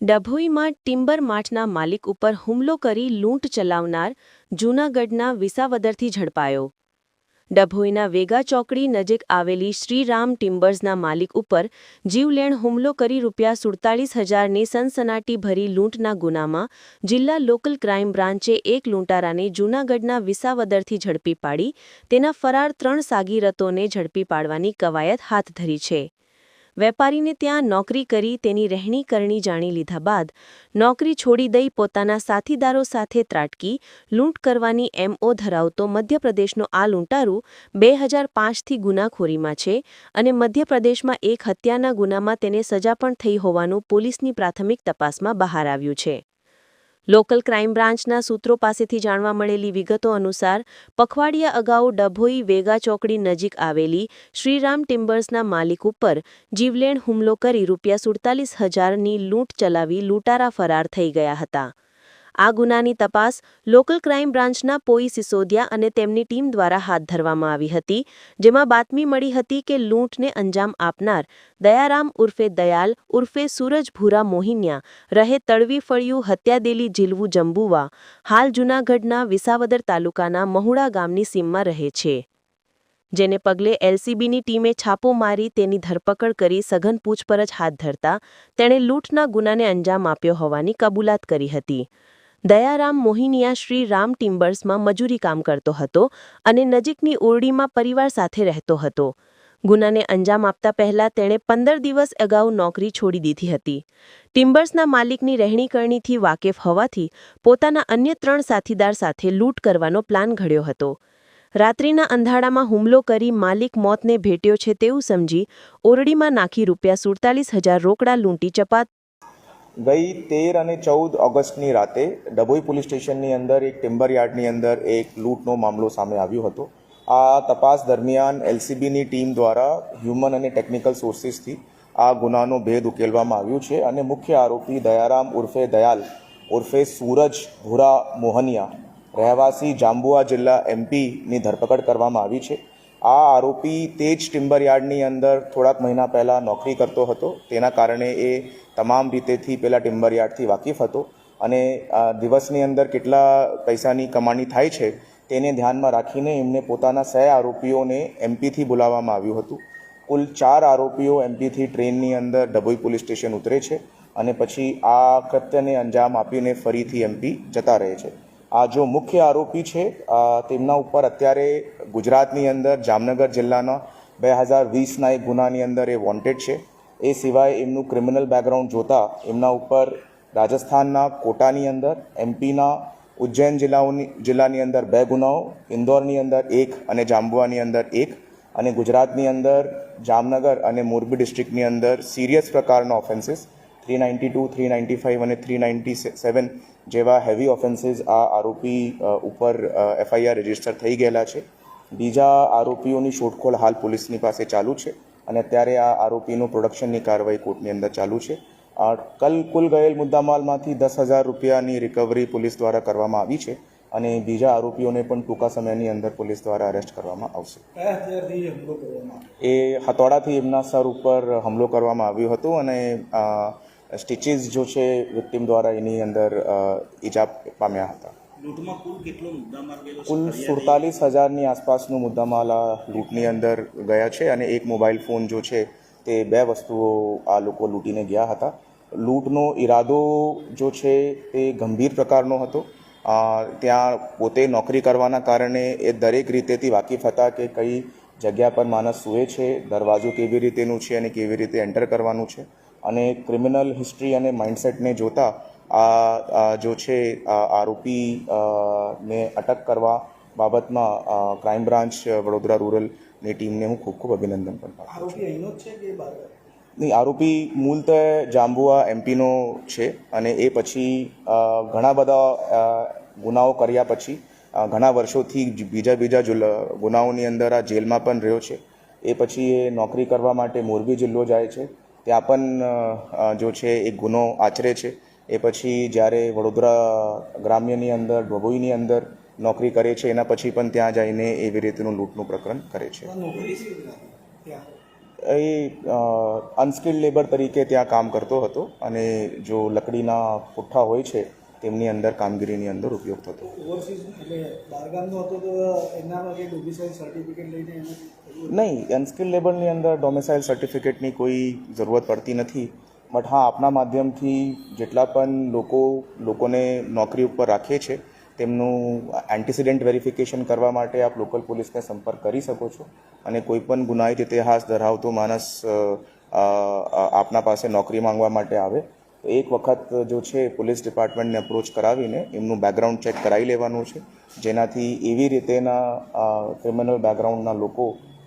ડભોઈમાં timber માર્ટના માલિક ઉપર હુમલો કરી લૂંટ ચલાવનાર જૂનાગઢના વિસાવદરથી ઝડપાયો. ડભોઈના વેગા ચોકડી નજીક આવેલી શ્રીરામ ટિમ્બર્સના માલિક ઉપર જીવલેણ હુમલો કરી રૂપિયા સુડતાલીસ હજારની સનસનાટી ભરી લૂંટના ગુનામાં જિલ્લા લોકલ ક્રાઇમ બ્રાન્ચે એક લૂંટારાને જૂનાગઢના વિસાવદરથી ઝડપી પાડી, તેના ફરાર ત્રણ સાગીરતોને ઝડપી પાડવાની કવાયત હાથ ધરી છે. વેપારીને ત્યાં નોકરી કરી તેની રહેણી કરણી જાણી લીધા બાદ નોકરી છોડી દઈ પોતાના સાથીદારો સાથે ત્રાટકી, લૂંટ કરવાની એમઓ ધરાવતો મધ્યપ્રદેશનો આ લૂંટારુ બે હજાર પાંચથી ગુનાખોરીમાં છે અને મધ્યપ્રદેશમાં એક હત્યાના ગુનામાં તેને સજા પણ થઈ હોવાનું પોલીસની પ્રાથમિક તપાસમાં બહાર આવ્યું છે. લોકલ ક્રાઇમ બ્રાન્ચના સૂત્રો પાસેથી જાણવા મળેલી વિગતો અનુસાર, પખવાડિયા અગાઉ ડભોઈ વેગા ચોકડી નજીક આવેલી શ્રીરામ ટિમ્બર્સના માલિક ઉપર જીવલેણ હુમલો કરી રૂપિયા સુડતાલીસ હજારની લૂંટ ચલાવી લૂંટારા ફરાર થઈ ગયા હતા. આ ગુનાની તપાસ લોકલ ક્રાઇમ બ્રાન્ચના પોઈ સિસોદિયા અને તેમની ટીમ દ્વારા હાથ ધરવામાં આવી હતી, જેમાં બાતમી મળી હતી કે લૂંટને અંજામ આપનાર દયારામ ઉર્ફે દયાલ ઉર્ફે સૂરજ ભૂરા મોહિન્યા, રહે તળવી ફળિયું હત્યાદેલી જીલવું જંબુવા, હાલ જૂનાગઢના વિસાવદર તાલુકાના મહુડા ગામની સીમમાં રહે છે. જેને પગલે એલસીબીની ટીમે છાપો મારી તેની ધરપકડ કરી સઘન પૂછપરછ હાથ ધરતા તેણે લૂંટના ગુનાને અંજામ આપ્યો હોવાની કબૂલાત કરી હતી. દયારામ મોહિનિયા શ્રી રામ ટિમ્બર્સમાં મજૂરી કામ કરતો હતો અને નજીકની ઓરડીમાં પરિવાર સાથે રહેતો હતો. ગુનાને અંજામ આપતા પહેલા તેણે પંદર દિવસ અગાઉ નોકરી છોડી દીધી હતી. ટિમ્બર્સના માલિકની રહેણીકરણીથી વાકેફ હોવાથી પોતાના અન્ય ત્રણ સાથીદાર સાથે લૂંટ કરવાનો પ્લાન ઘડ્યો હતો. રાત્રિના અંધાડામાં હુમલો કરી માલિક મોતને ભેટ્યો છે તેવું સમજી ઓરડીમાં નાખી રૂપિયા સુડતાલીસ હજાર રોકડા લૂંટી ચપાત ગઈ તેર અને ચૌદ ઓગસ્ટની રાતે ડભોઈ પોલીસ સ્ટેશનની અંદર એક ટિમ્બર યાર્ડની અંદર એક લૂંટનો મામલો સામે આવ્યો હતો. આ તપાસ દરમિયાન એલસીબીની ટીમ દ્વારા હ્યુમન અને ટેકનિકલ સોર્સિસથી આ ગુનાનો ભેદ ઉકેલવામાં આવ્યો છે અને મુખ્ય આરોપી દયારામ ઉર્ફે દયાલ ઉર્ફે સૂરજ ભૂરા મોહનિયા, રહેવાસી જાંબુઆ જિલ્લા એમપીની ધરપકડ કરવામાં આવી છે. આ આરોપી તે જ ટિમ્બર યાર્ડની અંદર થોડાક મહિના પહેલાં નોકરી કરતો હતો. તેના કારણે એ તમામ રીતેથી પેલા ટિમ્બર યાર્ડથી વાકેફ હતો અને દિવસની અંદર કેટલા પૈસાની કમાણી થાય છે તેને ધ્યાનમાં રાખીને એમને પોતાના સહ આરોપીઓને એમપીથી બોલાવવામાં આવ્યું હતું. કુલ ચાર આરોપીઓ એમપીથી ટ્રેનની અંદર ડભોઈ પોલીસ સ્ટેશન ઉતરે છે અને પછી આ કૃત્યને અંજામ આપીને ફરીથી એમપી જતા રહે છે. આ જો મુખ્ય આરોપી છે તેમના ઉપર અત્યારે ગુજરાતની અંદર જામનગર જિલ્લાના બે હજાર વીસના એક ગુનાની અંદર એ વોન્ટેડ છે. એ સિવાય એમનું ક્રિમિનલ બેકગ્રાઉન્ડ જોતા એમના ઉપર રાજસ્થાનના કોટાની અંદર એમપીના ઉજ્જૈન જિલ્લાઓની, જિલ્લાની અંદર બે ગુનાઓ, ઇન્દોરની અંદર એક અને જાંબુઆની અંદર એક અને ગુજરાતની અંદર જામનગર અને મોરબી ડિસ્ટ્રિક્ટની અંદર સિરિયસ પ્રકારના offences three ninety two three ninety five અને થ્રી નાઇન્ટી સેવન જેવા હેવી ઓફેન્સીસ આ આરોપી ઉપર એફઆઈઆર રજિસ્ટર થઈ ગયેલા છે. બીજા આરોપીઓની શોધખોળ હાલ પોલીસની પાસે ચાલુ છે અને અત્યારે આ આરોપીનું પ્રોડક્શનની કાર્યવાહી કોર્ટની અંદર ચાલુ છે. કલ કુલ ગયેલ મુદ્દામાલમાંથી દસ હજાર રૂપિયાની રિકવરી પોલીસ દ્વારા કરવામાં આવી છે અને બીજા આરોપીઓને પણ ટૂંકા સમયની અંદર પોલીસ દ્વારા અરેસ્ટ કરવામાં આવશે? એ હથોડાથી એમના સર ઉપર હુમલો કરવામાં આવ્યો હતો અને સ્ટીચીસ જો છે વિક્ટિમ દ્વારા એની અંદર ઈજા પામ્યા હતા. કુલ સુડતાલીસ હજારની આસપાસનું મુદ્દામાલ આ લૂંટની અંદર ગયા છે અને એક મોબાઈલ ફોન જો છે તે બે વસ્તુઓ આ લોકો લૂંટીને ગયા હતા. લૂંટનો ઈરાદો જો છે તે ગંભીર પ્રકારનો હતો. ત્યાં પોતે નોકરી કરવાના કારણે એ દરેક રીતેથી વાકેફ હતા કે કઈ જગ્યા પર માણસ સૂએ છે દરવાજો કેવી રીતેનું છે અને કેવી રીતે એન્ટર કરવાનું છે. અને ક્રિમિનલ હિસ્ટ્રી અને માઇન્ડસેટને જોતા આ જો છે આરોપી ને અટક કરવા બાબતમાં ક્રાઇમ બ્રાન્ચ વડોદરા રૂરલની ટીમને હું ખૂબ ખૂબ અભિનંદન પણ પાઠવું છું. નહીં આરોપી મૂળત જાંબુઆ એમપીનો છે અને એ પછી ઘણા બધા ગુનાઓ કર્યા પછી ઘણા વર્ષોથી બીજા બીજા ગુનાઓની અંદર આ જેલમાં પણ રહ્યો છે. એ પછી એ નોકરી કરવા માટે મોરબી જિલ્લો જાય છે. ત્યાં પણ જો છે એક ગુનો આચરે છે. એ પછી જ્યારે વડોદરા ગ્રામ્યની અંદર ડભોઈની અંદર નોકરી કરે છે એના પછી પણ ત્યાં જઈને એવી રીતનું લૂંટનું પ્રકરણ કરે છે. એ અનસ્કિલ્ડ લેબર તરીકે ત્યાં કામ કરતો હતો અને જો લકડીના પુઠ્ઠા હોય છે તેમની અંદર કામગીરીની અંદર ઉપયોગ થતો ઓવરસીઝ એટલે બહારગામનો હતો તો એના માટે ડોમિસાઇલ સર્ટિફિકેટ લઈને નહીં અનસ્કિલ લેબરની અંદર ડોમિસાઇલ સર્ટિફિકેટની કોઈ જરૂરત પડતી નથી. બટ હા, આપના માધ્યમથી જેટલા પણ લોકો, લોકોને નોકરી ઉપર રાખે છે, તેમનું એન્ટિસિડન્ટ વેરિફિકેશન કરવા માટે આપ લોકલ પોલીસને સંપર્ક કરી શકો છો. અને કોઈ પણ ગુનાહિત ઇતિહાસ ધરાવતો માણસ આપના પાસે નોકરી માંગવા માટે આવે, તો એક વખત જો છે પોલીસ ડિપાર્ટમેન્ટને અપ્રોચ કરાવીને એમનું બેકગ્રાઉન્ડ ચેક કરાવી લેવાનું છે. જેનાથી એવી રીતેના ક્રિમિનલ બેકગ્રાઉન્ડના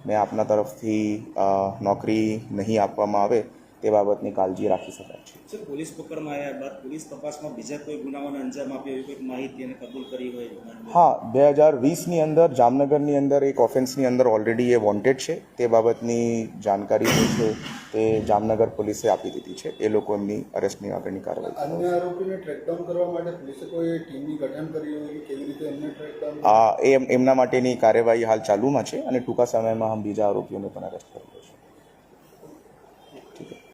લોકોને આપના તરફથી નોકરી નહીં આપવામાં આવે તે બાબતની કાળજી રાખી શકાય છે. પોલીસ પકડમાં આવ્યા બાદ પોલીસ તપાસમાં બીજા કોઈ ગુનાઓને અંજામ આપ્યો એવી કોઈ માહિતી એને કબૂલ કરી હોય? હા બે હજાર વીસની અંદર જામનગરની અંદર એક ઓફેન્સની અંદર ઓલરેડી એ વોન્ટેડ છે. તે બાબતની જાણકારી જે છે તે જામનગર પોલીસે આપી દીધી છે. એ લોકો એમની અરેસ્ટની આગળની કાર્યવાહી અન્ય આરોપીને ટ્રેકડાઉન કરવા માટે પોલીસે કોઈ ટીમની ગઠન કરી હોય કેવી રીતે એમને ટ્રેકડાઉન આ એમ એમના માટેની કાર્યવાહી હાલ ચાલુમાં છે અને ટૂંકા સમયમાં હમ બીજા આરોપીઓને પણ અરેસ્ટ કરીએ